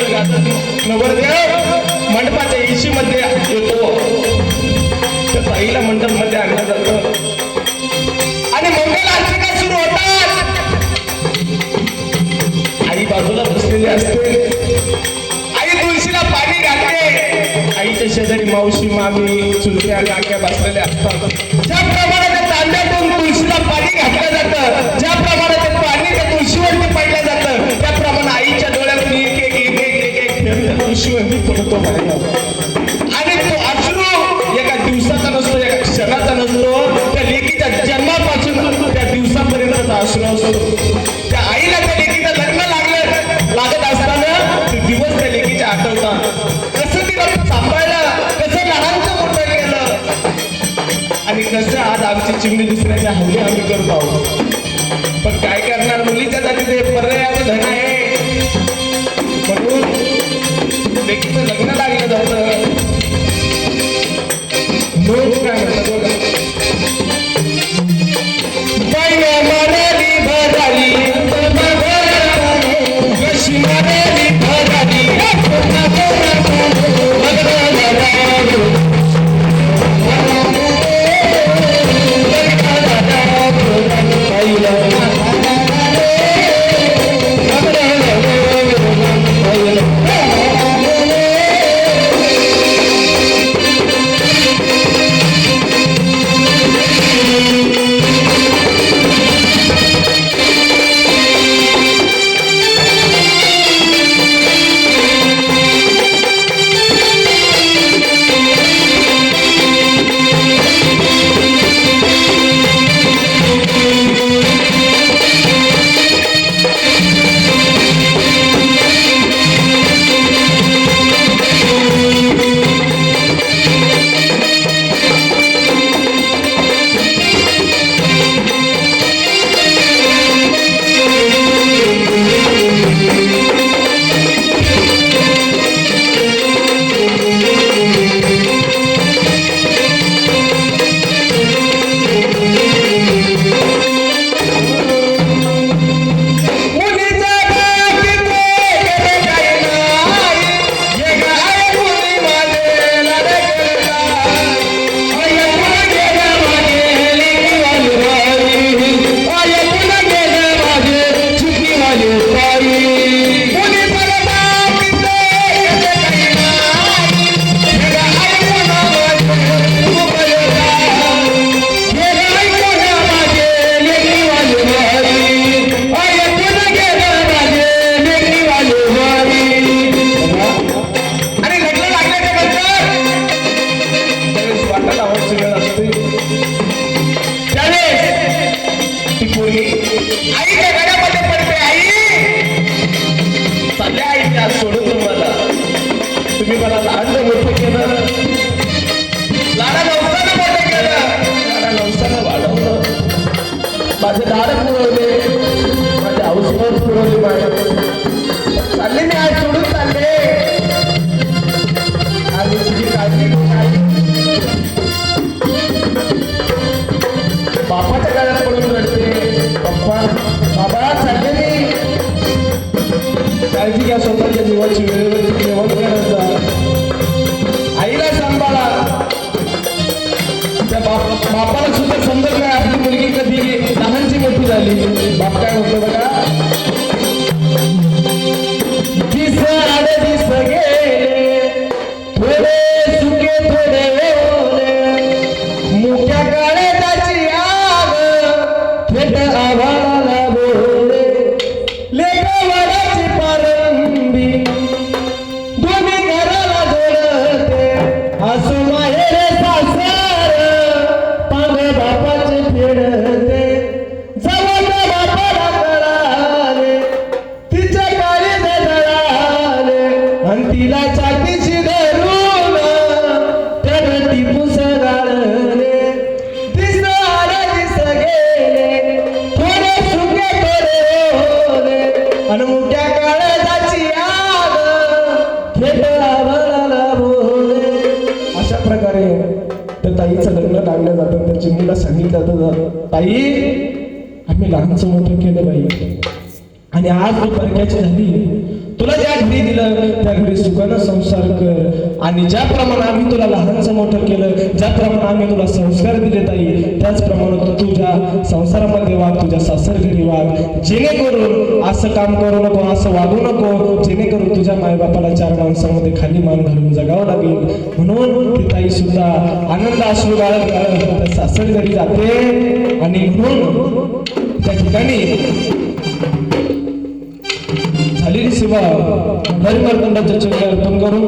नवरदेव मंडपाच्या इशी मध्ये येतो. त्या ताईला मंडपमध्ये आणलं जातं. आणि मंगल अर्चना सुरू होतात. आई बाजूला बसलेली असते. आई तुळशीला पाणी घालते. आईच्या शेजारी मावशी मामी चुलत्या काक्या बसलेल्या असतात. तुळशीवरती आणि तो अश्रू एका दिवसाचा नसतो एका क्षणाचा नसतो. त्या लेकीच्या जन्मापासून त्या दिवसापर्यंतचा अश्रू असतो. त्या आईला त्या लेकीचं लग्न लागलं लागत असताना ते दिवस त्या लेकीच्या आठवतात. कसं तिला सांभाळलं कसं लहानचं मोठं केलं. आणि कसं आज आमची चिमणी दुसऱ्याच्या हल्ली आम्ही करतो आहोत. पण काय करणार मुलीच्या जाती आज सोडून तुम्हाला तुम्ही मला लहान मोठं केलं. लहान नवसानं मोठं केलं. लहान नवसानं वाढवलं. माझे दार पुरवले माझे औषध पुरवले माझ्या चालले मी आज सोडून चालले. आणि तुझी काळजी घेऊन आई बापाच्या काळात काळजी घ्या स्वतःच्या जीवाची वेळेवर जेवण करत आईला सांभाळा. त्या बाप बापाला सुद्धा समजत नाही. आपली मुलगी कधी लहानची मोठी झाली. बाप काय म्हणतो बघा? ताईचं लग्न लागलं जातं. त्या चिमणीला सांगितलं जातं. ताई आम्ही लहानचं मोठं केलं बाई. आणि आज मी परक्याची झाली तुला ज्या घरी दिलं त्या घरी सुखानं संसार कर. आणि ज्याप्रमाणे आम्ही तुला लहानचं मोठं केलं ज्याप्रमाणे आम्ही तुला संस्कार दिले ताई त्याचप्रमाणे तू तुझ्या संसारामध्ये वाग तुझ्या सासर घरी वाग जेणेकरून असं काम करू नको असं वागू नको जेणेकरून तुझ्या मायबापाला चार माणसामध्ये खाली मान घालून जगावं लागेल. म्हणून ती ताई सुद्धा आनंद अश्रू गाळत गाळत सासर घरी जाते. आणि म्हणून त्या ठिकाणी ಹಳಿರಿ ಶಿವ ನರಿಮರ್ಕಂಡ ಚರ್ಚೆಗಳ ತುಂಗರು